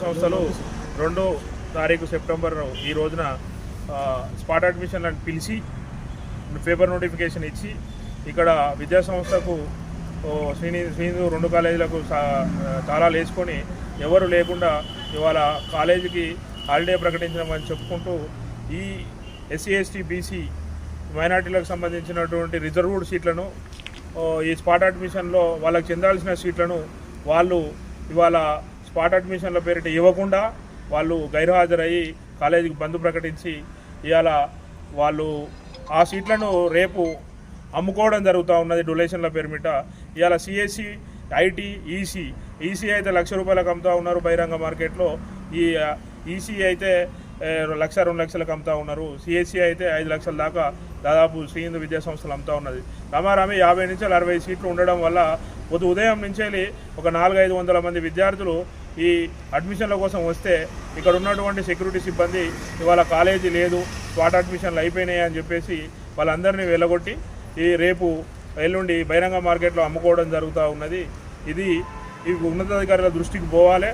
సంస్థలు రెండో తారీఖు సెప్టెంబర్ ఈ రోజున స్పాట్ అడ్మిషన్లను పిలిచి పేపర్ నోటిఫికేషన్ ఇచ్చి ఇక్కడ విద్యా సంస్థకు శ్రీని శ్రీనిధు రెండు కాలేజీలకు సా- తాళాలు వేసుకొని ఎవరు లేకుండా ఇవాళ కాలేజీకి హాలిడే ప్రకటించమని చెప్పుకుంటూ ఈ ఎస్సీ ఎస్టీ బీసీ మైనార్టీలకు సంబంధించినటువంటి రిజర్వ్డ్ సీట్లను ఈ స్పాట్ అడ్మిషన్లో వాళ్ళకి చెందాల్సిన సీట్లను వాళ్ళు ఇవాళ స్పాట్ అడ్మిషన్ల పేరిట ఇవ్వకుండా వాళ్ళు గైర్హాజరయ్యి కాలేజీకి బంద్ ప్రకటించి ఇవాళ వాళ్ళు ఆ సీట్లను రేపు అమ్ముకోవడం జరుగుతూ ఉన్నది డొనేషన్ల పేరుమిట ఇవాళ సిఎస్సి ఐటీ ఈసీ ఈసీ అయితే లక్ష రూపాయలకు అమ్ముతూ ఉన్నారు బహిరంగ మార్కెట్లో. ఈ ఈసీ అయితే లక్ష రెండు లక్షలకు అమ్ముతా ఉన్నారు. సిఎస్సి అయితే ఐదు లక్షల దాకా దాదాపు శ్రీహిందూ విద్యా సంస్థలు అమ్ముతా ఉన్నది. రమారామి యాభై నుంచి అరవై సీట్లు ఉండడం వల్ల పొద్దు ఉదయం నుంచి ఒక నాలుగు ఐదు వందల మంది విద్యార్థులు ఈ అడ్మిషన్ల కోసం వస్తే ఇక్కడ ఉన్నటువంటి సెక్యూరిటీ సిబ్బంది ఇవాళ కాలేజీ లేదు స్పాట్ అడ్మిషన్లు అయిపోయినాయి అని చెప్పేసి వాళ్ళందరినీ వెళ్ళగొట్టి ఈ రేపు ఎల్లుండి బహిరంగ మార్కెట్లో అమ్ముకోవడం జరుగుతూ ఉన్నది. ఇది ఈ ఉన్నతాధికారుల దృష్టికి పోవాలి.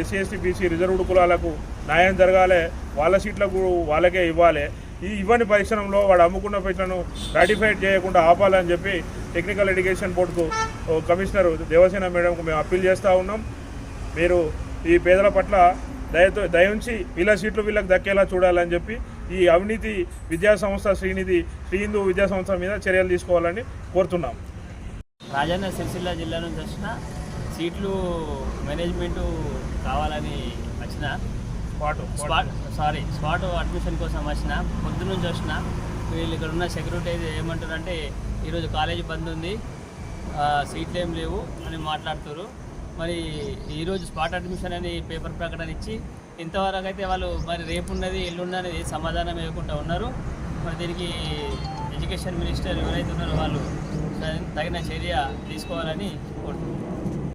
ఎస్సీ ఎస్టీ బీసీ రిజర్వ్డ్ కులాలకు న్యాయం జరగాలి వాళ్ళ సీట్లకు వాళ్ళకే ఇవ్వాలి. ఈ ఇవ్వని పరిశ్రమలో వాడు అమ్ముకున్న పైసలను రాటిఫైడ్ చేయకుండా ఆపాలని చెప్పి టెక్నికల్ ఎడ్యుకేషన్ బోర్డుకు కమిషనర్ దేవసేన మేడంకు మేము అప్పీల్ చేస్తూ ఉన్నాం. మీరు ఈ పేదల పట్ల దయతో దయ ఉంచి వీళ్ళ సీట్లు వీళ్ళకి దక్కేలా చూడాలని చెప్పి ఈ అవినీతి విద్యా సంస్థ శ్రీనిధి శ్రీ హిందూ విద్యా సంస్థ మీద చర్యలు తీసుకోవాలని కోరుతున్నాం. రాజన్న సిరిసిల్ల జిల్లా నుంచి వచ్చిన సీట్లు మేనేజ్మెంట్ కావాలని వచ్చిన స్పాట్ సారీ స్పాట్ అడ్మిషన్ కోసం వచ్చిన పొద్దు నుంచి వచ్చిన వీళ్ళు ఇక్కడ ఉన్న సెక్యూరిటీ అయితే ఏమంటారంటే ఈరోజు కాలేజీ బంద్ ఉంది సీట్లు ఏం లేవు అని మాట్లాడుతారు మరి ఈరోజు స్పాట్ అడ్మిషన్ అని పేపర్ ప్రకటన ఇచ్చి ఇంతవరకు అయితే వాళ్ళు మరి రేపు ఉన్నది ఎల్లుండి అనేది సమాధానం ఇవ్వకుండా ఉన్నారు. మరి దీనికి ఎడ్యుకేషన్ మినిస్టర్ ఎవరైతే ఉన్నారో వాళ్ళు తగిన చర్య తీసుకోవాలని కోరుతున్నాను